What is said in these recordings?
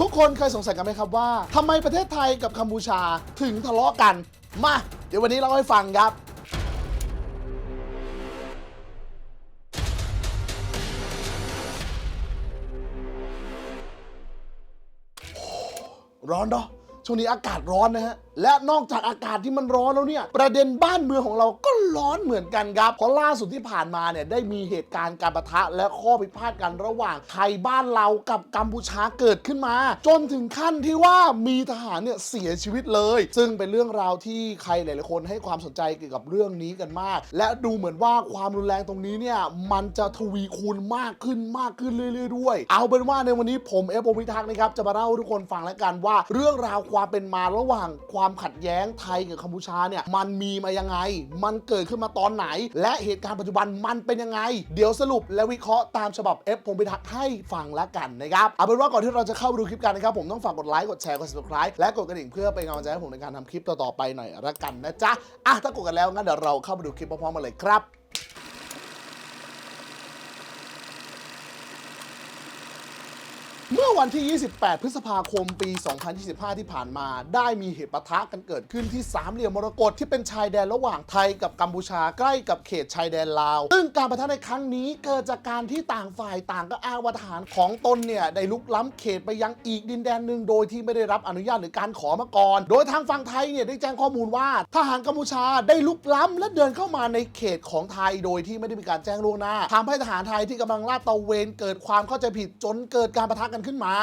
ทุกคนเคยสงสัยกันไหมครับว่าทำไมประเทศไทยกับกัมพูชาถึงทะเลาะกัน มา เดี๋ยววันนี้เราให้ฟังครับร้อนเนาะ ช่วงนี้อากาศร้อนนะฮะ และนอกจากอากาศที่มันร้อนแล้วเนี่ย ประเด็นบ้านเมืองของเราก็ร้อนเหมือนกันครับ เพราะล่าสุดที่ผ่านมาเนี่ยได้มีเหตุการณ์การประทะและข้อพิพาทกันระหว่างไทยบ้านเรากับกัมพูชาเกิดขึ้นมา จนถึงขั้นที่ว่ามีทหารเนี่ยเสียชีวิตเลย ซึ่งเป็นเรื่องราวที่ใครหลายๆคนให้ความสนใจเกี่ยวกับเรื่องนี้กันมาก และดูเหมือนว่าความรุนแรงตรงนี้เนี่ยมันจะทวีคูณมากขึ้นมากขึ้นเรื่อยๆด้วย เอาเป็นว่าในวันนี้ผมเอฟโอพิทักษ์นะครับจะมาเล่าทุกคนฟังแล้วกันว่าเรื่องราวความเป็นมาระหว่างความขัดแย้งไทยกับกัมพูชาเนี่ยมันมีมายังไง มันเกิดขึ้นมาตอนไหน และเหตุการณ์ปัจจุบันมันเป็นยังไง เดี๋ยวสรุปและวิเคราะห์ตามฉบับเอฟผมพิทักษ์ให้ฟังแล้วกันนะครับเอาเป็นว่าก่อนที่เราจะเข้าไปดูคลิปกันนะครับ ผมต้องฝากกดไลค์กดแชร์กด subscribe และกดกระดิ่งเพื่อเป็นกำลังใจให้ผมในการทำคลิปต่อๆไปหน่อยละกันนะจ๊ะอะถ้ากดกันแล้วงั้นเดี๋ยวเราเข้าไปดูคลิปพร้อมๆกันเลยครับ เมื่อวันที่ 28 พฤษภาคม ปี 2025 ที่ผ่านมา ได้มีเหตุปะทะกันเกิดขึ้นที่สามเหลี่ยมมรกตที่เป็นชายแดนระหว่างไทยกับกัมพูชาใกล้กับเขตชายแดนลาว ซึ่งการปะทะในครั้งนี้เกิดจากการที่ต่างฝ่ายต่างก็อ้างว่าทหารของตนเนี่ยได้ลุกล้ำเขตไปยังอีกดินแดนหนึ่งโดยที่ไม่ได้รับอนุญาตหรือการขอมาก่อน โดยทางฝั่งไทยเนี่ยได้แจ้งข้อมูลว่าทหารกัมพูชาได้ลุกล้ำและเดินเข้ามาในเขตของไทยโดยที่ไม่ได้มีการแจ้งล่วงหน้าทำให้ทหารไทยที่กำลังลาดตระเวนเกิดความเข้าใจผิดจนเกิดการปะทะกันขึ้นมา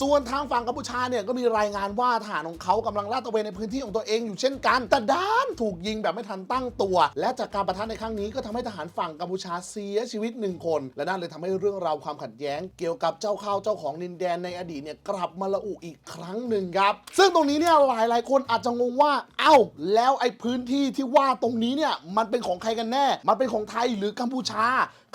ส่วนทางฝั่งกัมพูชาเนี่ยก็มีรายงานว่าทหารของเขากำลังลาดตระเวนในพื้นที่ของตัวเองอยู่เช่นกันแต่ด้านถูกยิงแบบไม่ทันตั้งตัว และจากการประทะในครั้งนี้ก็ทำให้ทหารฝั่งกัมพูชาเสียชีวิตหนึ่งคน และนั่นเลยทำให้เรื่องราวความขัดแย้ง เกี่ยวกับเจ้าข้าวเจ้าของดินแดนในอดีตเนี่ยกลับมาละอุอีกครั้งหนึ่งครับ ซึ่งตรงนี้เนี่ยหลายหลายคนอาจจะงงว่า เอ้า แล้วไอ้พื้นที่ที่ว่าตรงนี้เนี่ยมันเป็นของใครกันแน่ มันเป็นของไทยหรือกัมพูชา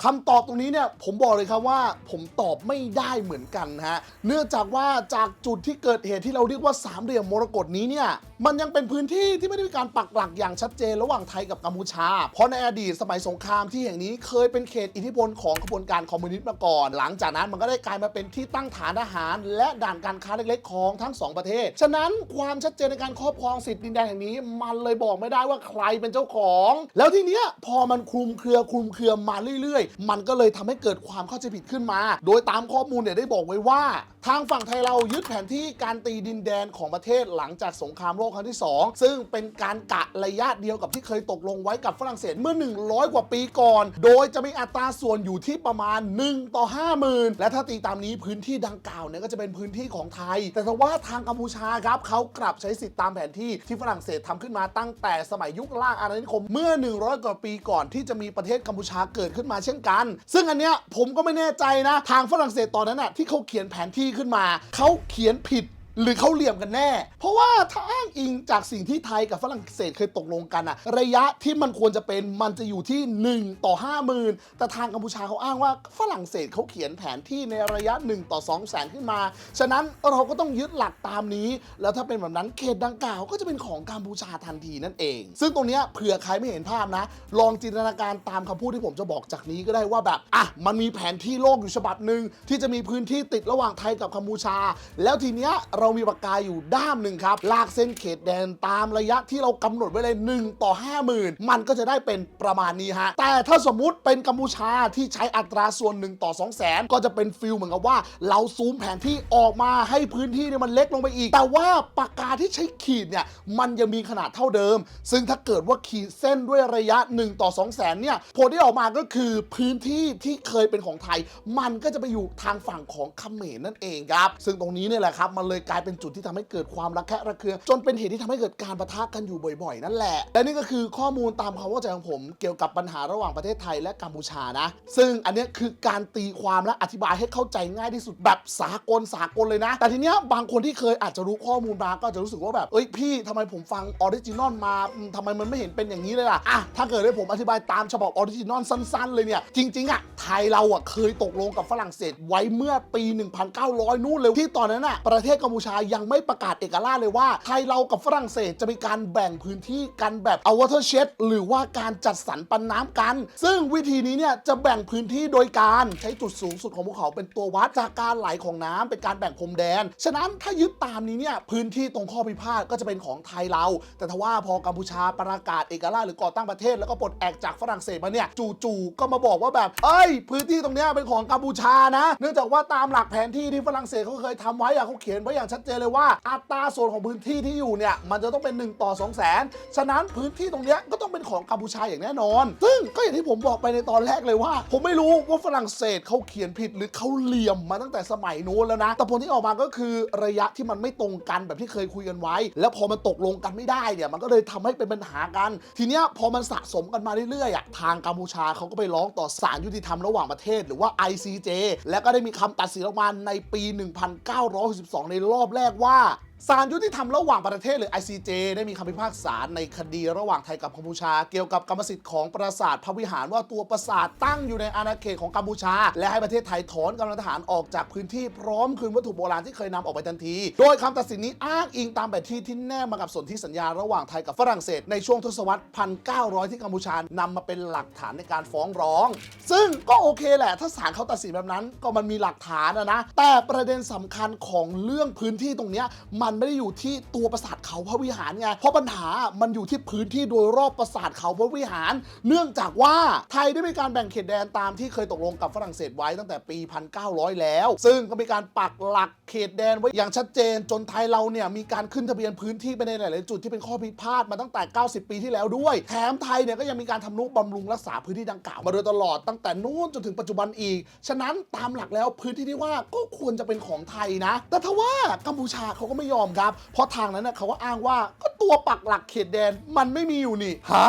คำตอบตรงนี้เนี่ยผมบอกเลยครับว่าผมตอบไม่ได้เหมือนกันฮะเนื่องจากว่าจากจุดที่เกิดเหตุที่เราเรียกว่าสามเหลี่ยมมรกตนี้เนี่ยมันยังเป็นพื้นที่ที่ไม่ได้มีการปักหลักอย่างชัดเจนระหว่างไทยกับกัมพูชา เพราะในอดีตสมัยสงครามที่แห่งนี้เคยเป็นเขตอิทธิพลของขบวนการคอมมิวนิสต์มาก่อน หลังจากนั้นมันก็ได้กลายมาเป็นที่ตั้งฐานทหาร และด่านการค้าเล็กๆของทั้งสองประเทศ ฉะนั้นความชัดเจนในการครอบครองสิทธิ์ดินแดนแห่งนี้ มันเลยบอกไม่ได้ว่าใครเป็นเจ้าของ แล้วทีเนี้ยพอมันคลุมเครือคลุมเครือมาเรื่อยๆมันก็เลยทำให้เกิดความเข้าใจผิดขึ้นมา โดยตามข้อมูลเนี่ยได้บอกไว้ว่า ทางฝั่งไทยเรายึดแผนที่การตีดินแดนของประเทศหลังจากสงครามโลกครั้งที่ 2 ซึ่งเป็นการกะระยะเดียวกับที่เคยตกลงไว้กับฝรั่งเศสเมื่อ 100 กว่าปีก่อน โดยจะมีอัตราส่วนอยู่ที่ประมาณ 1 ต่อ 50,000 และถ้าตีตามนี้พื้นที่ดังกล่าวเนี่ยก็จะเป็นพื้นที่ของไทย แต่ถ้าว่าทางกัมพูชาครับเขากลับใช้สิทธิ์ตามแผนที่ที่ฝรั่งเศสทำขึ้นมาตั้งแต่สมัยยุคล่างอาณานิคมเมื่อ 100 กว่าปีก่อนที่จะมีประเทศกัมพูชาเกิดขึ้นมาเช่นกัน ซึ่งอันเนี้ยผมก็ไม่แน่ใจนะทางฝรั่งเศสตอนนั้นน่ะที่เขาเขียนแผนที่ขึ้นมา เขาเขียนผิด หรือเขาเหลี่ยมกันแน่ เพราะว่าถ้าอ้างอิงจากสิ่งที่ไทยกับฝรั่งเศสเคยตกลงกันอะระยะที่มันควรจะเป็นมันจะอยู่ที่ 1 ต่อ 50,000 แต่ทางกัมพูชาเขาอ้างว่าฝรั่งเศสเขาเขียนแผนที่ในระยะ 1 ต่อ 2 0 0แสนขึ้นมา ฉะนั้นเราก็ต้องยึดหลักตามนี้ แล้วถ้าเป็นแบบนั้นเขตดังกล่าวก็จะเป็นของกัมพูชาทันทีนั่นเอง ซึ่งตรงนี้เผื่อใครไม่เห็นภาพนะ ลองจินตนาการตามคำพูดที่ผมจะบอกจากนี้ก็ได้ว่าแบบอะมันมีแผนที่โลกอยู่ฉบับหนึ่งที่จะมีพื้นที่ติดระหว่างไทยกับกัมพูชา แล้วทีเนี้ยเราามีปากกาอยู่ด้ามหนึ่งครับลากเส้นเขตแดนตามระยะที่เรากำหนดไว้เลย 1 ต่อ 50,000 มันก็จะได้เป็นประมาณนี้ฮะ แต่ถ้าสมมุติเป็นกัมพูชาที่ใช้อัตราส่วน 1 ต่อ 2 0 0แสนก็จะเป็นฟิลเหมือนกับว่า เราซูมแผนที่ออกมาให้พื้นที่เนี่ยมันเล็กลงไปอีก แต่ว่าปากกาที่ใช้ขีดเนี่ยมันยังมีขนาดเท่าเดิม ซึ่งถ้าเกิดว่าขีดเส้นด้วยระยะ 1 ต่อ 2 0 0แสนเนี่ยผลที่ออกมาก็คือพื้นที่ที่เคยเป็นของไทย มันก็จะไปอยู่ทางฝั่งของเขมรนั่นเองครับ ซึ่งตรงนี้เนี่ยแหละครับมันเลยกลายเป็นจุดที่ทำให้เกิดความระแคะระเคืองจนเป็นเหตุที่ทำให้เกิดการประทะกันอยู่บ่อย ๆ นั่นแหละ และนี่ก็คือข้อมูลตามความเข้าใจของผมเกี่ยวกับปัญหาระหว่างประเทศไทยและกัมพูชานะ ซึ่งอันนี้คือการตีความและอธิบายให้เข้าใจง่ายที่สุดแบบสากลสากลเลยนะ แต่ทีเนี้ยบางคนที่เคยอาจจะรู้ข้อมูลมาก็จะรู้สึกว่าแบบเอ้ยพี่ทำไมผมฟังออริจินอลมาอืมทำไมมันไม่เห็นเป็นอย่างนี้เลยล่ะอะถ้าเกิดให้ผมอธิบายตามฉบับออริจินอลสั้น ๆ เลยเนี่ยจริงๆอะไทยเราอะเคยตกลงกับฝรั่งเศสไว้เมื่อปี 1,900 นู่นเลยที่ตอนนั้นอะประเทศกัมพูชายังไม่ประกาศเอกราชเลยว่าไทยเรากับฝรั่งเศสจะมีการแบ่งพื้นที่กันแบบเอาวอเตอร์เชดหรือว่าการจัดสรรปันน้ำกัน ซึ่งวิธีนี้เนี่ยจะแบ่งพื้นที่โดยการใช้จุดสูงสุดของภูเขาเป็นตัววัดจากการไหลของน้ำเป็นการแบ่งพรมแดน ฉะนั้นถ้ายึดตามนี้เนี่ยพื้นที่ตรงข้อพิพาทก็จะเป็นของไทยเรา แต่ทว่าพอกัมพูชาประกาศเอกราชหรือก่อตั้งประเทศแล้วก็ปลดแอกจากฝรั่งเศสมาเนี่ยจู่ๆก็มาบอกว่าแบบเอ้ย พื้นที่ตรงเนี้ยเป็นของกัมพูชานะ เนื่องจากว่าตามหลักแผนที่ที่ฝรั่งเศสเขาเคยทำไว้อะเขาเขียนไว้อย่างชัดเจนเลยว่า อัตราส่วนของพื้นที่ที่อยู่เนี่ยมันจะต้องเป็น 1 ต่อ 2 0 0แสนฉะนั้นพื้นที่ตรงนี้ก็ต้องเป็นของกัมพูชาอย่างแน่นอน ซึ่งก็อย่างที่ผมบอกไปในตอนแรกเลยว่า ผมไม่รู้ว่าฝรั่งเศสเขาเขียนผิดหรือเขาเหลี่ยมมาตั้งแต่สมัยนู้นแล้วนะ แต่ผลที่ออกมาก็คือระยะที่มันไม่ตรงกันแบบที่เคยคุยกันไว้ แล้วพอมันตกลงกันไม่ได้เนี่ยมันก็เลยทำให้เป็นปัญหากัน ทีเนี้ยพอมันสะสมกันมาเรื่อยๆอะทางกัมพูชาเขาก็ไปร้องต่อศาลยุติธรรมระหว่างประเทศหรือว่า ICJ และก็ได้มีคำตัดสินออกมาในปี 1962 ในรอบแรกว่า ศาลยุติธรรมระหว่างประเทศหรือ ICJ ได้มีคำพิพากษาในคดีระหว่างไทยกับกัมพูชา เกี่ยวกับกรรมสิทธิ์ของปราสาทพระวิหารว่าตัวปราสาทตั้งอยู่ในอาณาเขตของกัมพูชา และให้ประเทศไทยถอนกำลังทหารออกจากพื้นที่พร้อมคืนวัตถุโบราณที่เคยนำออกไปทันที โดยคำตัดสินนี้อ้างอิงตามแผนที่ที่แนบมากับสนธิสัญญาระหว่างไทยกับฝรั่งเศสในช่วงทศวรรษ 1900 ที่กัมพูชานำมาเป็นหลักฐานในการฟ้องร้อง ซึ่งก็โอเคแหละ ถ้าศาลเขาตัดสินแบบนั้นก็มันมีหลักฐานนะนะแต่ประเด็นสำคัญของเรื่องพื้นที่ตรงนี้มันไม่ได้อยู่ที่ตัวปราสาทเขาพระวิหารไง เพราะปัญหามันอยู่ที่พื้นที่โดยรอบปราสาทเขาพระวิหาร เนื่องจากว่าไทยได้มีการแบ่งเขตแดนตามที่เคยตกลงกับฝรั่งเศสไว้ตั้งแต่ปี 1900 แล้ว ซึ่งก็มีการปักหลักเขตแดนไว้อย่างชัดเจน จนไทยเราเนี่ยมีการขึ้นทะเบียนพื้นที่ไปในหลาย ๆ จุดที่เป็นข้อพิพาทมาตั้งแต่ 90 ปีที่แล้วด้วย แถมไทยเนี่ยก็ยังมีการทำนุบำรุงรักษาพื้นที่ดังกล่าวมาโดยตลอดตั้งแต่นู้นจนถึงปัจจุบันอีก ฉะนั้นตามหลักแล้วพื้นที่ที่ว่าก็ควรจะเป็นของไทยนะ แต่ถ้าว่ากัมพูชาเขาก็ไม่ยอมครับ เพราะทางนั้นเน่ยเขาก็อ้างว่าก็ตัวปักหลักเขตแดนมันไม่มีอยู่นี่ฮะ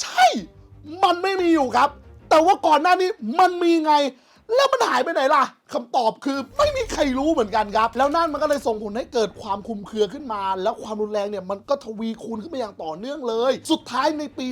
ใช่ มันไม่มีอยู่ครับ แต่ว่าก่อนหน้านี้มันมีไง แล้วมันหายไปไหนล่ะคำตอบคือไม่มีใครรู้เหมือนกันครับ แล้วนั่นมันก็เลยส่งผลให้เกิดความคลุมเครือขึ้นมา แล้วความรุนแรงเนี่ยมันก็ทวีคูณขึ้นมาอย่างต่อเนื่องเลย สุดท้ายในปี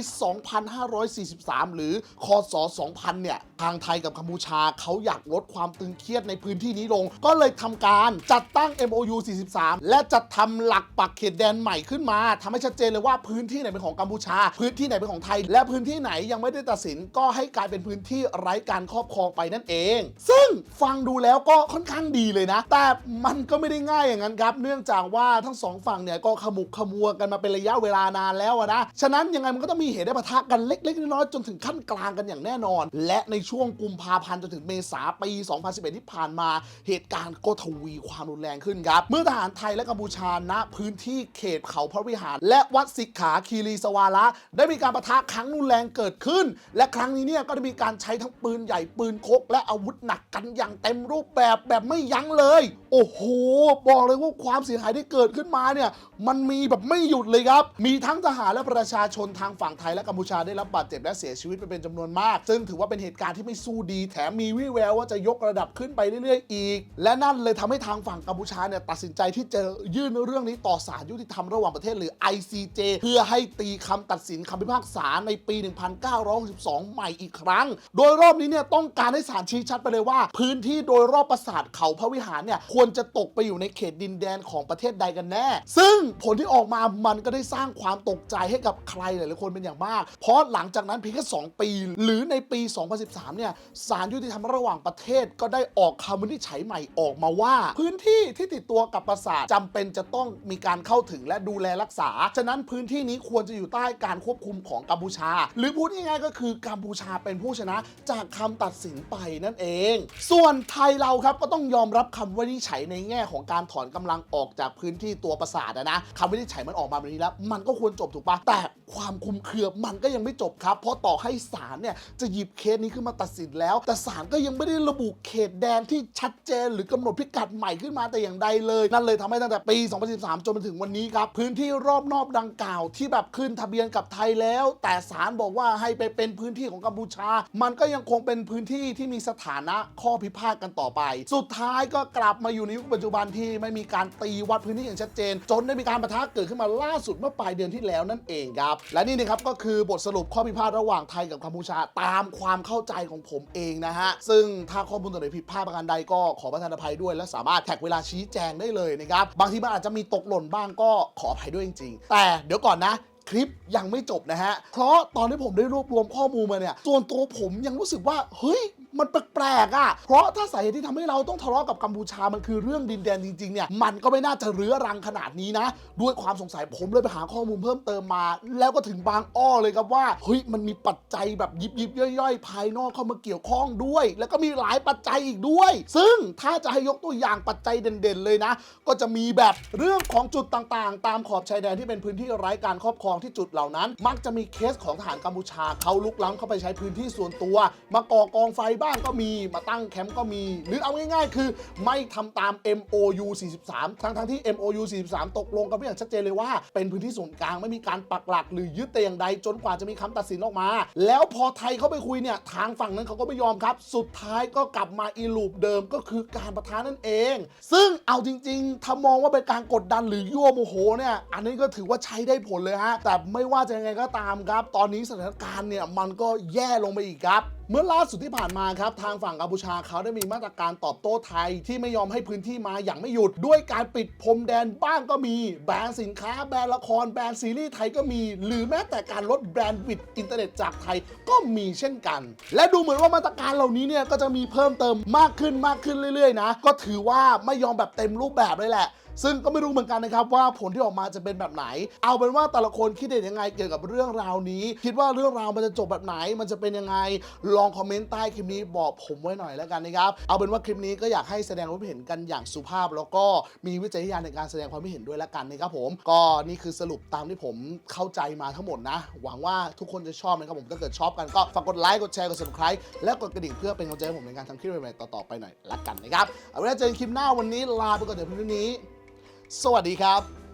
2543 หรือคศ2000 เนี่ย ทางไทยกับกัมพูชาเขาอยากลดความตึงเครียดในพื้นที่นี้ลง ก็เลยทำการจัดตั้ง MOU 43 และจัดทำหลักปักเขตแดนใหม่ขึ้นมาทำให้ชัดเจนเลยว่าพื้นที่ไหนเป็นของกัมพูชา พื้นที่ไหนเป็นของไทย และพื้นที่ไหนยังไม่ได้ตัดสินก็ให้กลายเป็นพื้นที่ไร้การครอบครองไปนั่นเอง ซึ่งฟังดูแล้วก็ค่อนข้างดีเลยนะ แต่มันก็ไม่ได้ง่ายอย่างนั้นครับ เนื่องจากว่าทั้งสองฝั่งเนี่ยก็ขมุกขมัวกันมาเป็นระยะเวลานานแล้วนะ ฉะนั้นยังไงมันก็ต้องมีเหตุได้ปะทะกันเล็กๆน้อยๆจนถึงขั้นกลางกันอย่างแน่นอน และในช่วงกุมภาพันธ์จนถึงเมษาปี 2011 ที่ผ่านมา เหตุการณ์ก็ทวีความรุนแรงขึ้นครับ เมื่อทหารไทยและกัมพูชาณพื้นที่เขตเขาพระวิหาร และวัดสิกขาคีรีสวาระได้มีการปะทะครั้งรุนแรงเกิดขึ้น และครั้งนี้เนี่ยก็ได้มีการใช้ทั้งปืนใหญ่ปืนคก และอาวุธหนักกันอย่างเต็มรูปแบบแบบไม่ยั้งเลย โอ้โห บอกเลยว่าความเสียหายที่เกิดขึ้นมาเนี่ยมันมีแบบไม่หยุดเลยครับ มีทั้งทหารและประชาชนทางฝั่งไทยและกัมพูชาได้รับบาดเจ็บและเสียชีวิตไปเป็นจำนวนมาก ซึ่งถือว่าเป็นเหตุการณ์ที่ไม่สู้ดี แถมมีวี่แววว่าจะยกระดับขึ้นไปเรื่อยๆอีก และนั่นเลยทำให้ทางฝั่งกัมพูชาเนี่ยตัดสินใจที่จะยื่นเรื่องนี้ต่อศาลยุติธรรมระหว่างประเทศหรือ ICJ เพื่อให้ตีคำตัดสินคำพิพากษาในปี 1962 ใหม่อีกครั้ง โดยรอบนี้เนี่ยต้องการให้ศาลชี้ชัดไปเลยว่า พื้นที่โดยรอบปราสาทเขาพระวิหารเนี่ยควรจะตกไปอยู่ในเขตดินแดนของประเทศใดกันแน่ ซึ่งผลที่ออกมามันก็ได้สร้างความตกใจให้กับใครหลายๆคนเป็นอย่างมาก เพราะหลังจากนั้นเพียงแค่2ปี หรือในปี 2013เนี่ยศาลยุติธรรมระหว่างประเทศก็ได้ออกคำวินิจฉัยใหม่ออกมาว่า พื้นที่ที่ติดตัวกับปราสาทจำเป็นจะต้องมีการเข้าถึงและดูแลรักษา ฉะนั้นพื้นที่นี้ควรจะอยู่ใต้การควบคุมของกัมพูชา หรือพูดง่ายๆก็คือกัมพูชาเป็นผู้ชนะจากคำตัดสินไปนั่นเอง ส่วนไทยเราครับก็ต้องยอมรับคำวินิจฉัยในแง่ของการถอนกำลังออกจากพื้นที่ตัวปราสาทนะคำวินิจฉัยมันออกมาแบบนี้แล้ว มันก็ควรจบถูกปะแต่ความคุมเครือมันก็ยังไม่จบครับ เพราะต่อให้ศาลเนี่ยจะหยิบเคสนี้ขึ้นมาตัดสินแล้ว แต่ศาลก็ยังไม่ได้ระบุเขตแดนที่ชัดเจน หรือกำหนดพิกัดใหม่ขึ้นมาแต่อย่างใดเลย นั่นเลยทำให้ตั้งแต่ปี 2013 จนมาถึงวันนี้ครับ พื้นที่รอบนอกดังกล่าว ที่แบบขึ้นทะเบียนกับไทยแล้ว แต่ศาลบอกว่าให้ไปเป็นพื้นที่ของกัมพูชา มันก็ยังคงเป็นพื้นที่ที่มีสถานะข้อพิพาทกันต่อไป สุดท้ายก็กลับมาอยู่ในยุคปัจจุบันที่ไม่มีการตีวัดพื้นที่อย่างชัดเจน จนได้มีการประทะเกิดขึ้นมาล่าสุดเมื่อปลายเดือนที่แล้วนั่นเองครับและนี่นะครับก็คือบทสรุปข้อพิพาทระหว่างไทยกับกัมพูชาตามความเข้าใจของผมเองนะฮะ ซึ่งถ้าข้อมูลตัวไหนผิดพลาดประการใดก็ขอประทานอภัยด้วย และสามารถแท็กเวลาชี้แจงได้เลยนะครับ บางทีมันอาจจะมีตกหล่นบ้างก็ขออภัยด้วยจริงๆ แต่เดี๋ยวก่อนนะคลิปยังไม่จบนะฮะ เพราะตอนที่ผมได้รวบรวมข้อมูลมาเนี่ย ส่วนตัวผมยังรู้สึกว่า เฮ้ย มันแปลกๆอะ เพราะถ้าสาเหตุที่ทำให้เราต้องทะเลาะกับกัมพูชามันคือเรื่องดินแดนจริงๆเนี่ยมันก็ไม่น่าจะเรื้อรังขนาดนี้นะ ด้วยความสงสัยผมเลยไปหาข้อมูลเพิ่มเติมมา แล้วก็ถึงบางอ้อเลยครับว่าเฮ้ยมันมีปัจจัยแบบยิบยิบย่อยๆ ภายนอกเข้ามาเกี่ยวข้องด้วย แล้วก็มีหลายปัจจัยอีกด้วย ซึ่งถ้าจะให้ยกตัวอย่างปัจจัยเด่นๆเลยนะ ก็จะมีแบบเรื่องของจุดต่างๆ ตามขอบชายแดนที่เป็นพื้นที่ไร้การครอบครองที่จุดเหล่านั้น มักจะมีเคสของทหารกัมพูชาเขาลุกล้ำเข้าไปใช้พื้นที่ส่วนตัว มาก่อกองไฟบ้างก็มีมาตั้งแคมป์ก็มี หรือเอาง่ายๆ คือไม่ทำตาม MOU 43 ทั้งๆที่ MOU 43 ตกลงกันไว้อย่างชัดเจนเลยว่า เป็นพื้นที่ส่วนกลางไม่มีการปักหลักหรือยึดแต่อย่างใดจนกว่าจะมีคำตัดสินออกมา แล้วพอไทยเข้าไปคุยเนี่ยทางฝั่งนั้นเขาก็ไม่ยอมครับ สุดท้ายก็กลับมาอีลูปเดิมก็คือการประทานนั่นเอง ซึ่งเอาจริงๆถ้ามองว่าเป็นการกดดันหรือยั่วโมโหเนี่ยอันนี้ก็ถือว่าใช้ได้ผลเลยฮะแต่ไม่ว่าจะยังไงก็ตามครับ ตอนนี้สถานการณ์เนี่ยมันก็แย่ลงไปอีกครับ เมื่อล่าสุดที่ผ่านมาครับ ทางฝั่งกัมพูชาเขาได้มีมาตรการตอบโต้ไทย ที่ไม่ยอมให้พื้นที่มาอย่างไม่หยุด ด้วยการปิดพรมแดนบ้างก็มี แบนสินค้า แบนละคร แบนซีรีส์ไทยก็มี หรือแม้แต่การลดแบรนด์วิดอินเทอร์เน็ตจากไทยก็มีเช่นกัน และดูเหมือนว่ามาตรการเหล่านี้เนี่ยก็จะมีเพิ่มเติมมากขึ้นมากขึ้นเรื่อยๆนะก็ถือว่าไม่ยอมแบบเต็มรูปแบบเลยแหละ ซึ่งก็ไม่รู้เหมือนกันนะครับว่าผลที่ออกมาจะเป็นแบบไหน เอาเป็นว่าแต่ละคนคิดเห็นยังไงเกี่ยวกับเรื่องราวนี้ คิดว่าเรื่องราวมันจะจบแบบไหน มันจะเป็นยังไง ลองคอมเมนต์ใต้คลิปนี้บอกผมไว้หน่อยแล้วกันนะครับ เอาเป็นว่าคลิปนี้ก็อยากให้แสดงความเห็นกันอย่างสุภาพ แล้วก็มีวิจารณญาณในการแสดงความเห็นด้วยแล้วกันนะครับผม ก็นี่คือสรุปตามที่ผมเข้าใจมาทั้งหมดนะ หวังว่าทุกคนจะชอบนะครับผม ถ้าเกิดชอบกันก็ฝากกดไลค์ กดแชร์ กด subscribe และกดกระดิ่งเพื่อเป็นกำลังใจให้ผมในการทำคลิปใหม่ๆต่อๆไปหน่อยละกันนะครับ เอาไว้เจอกันคลิปหน้าวันนี้ลาไปก่อนเดี๋ยวพียงเท่านี้ สวัสดีครับ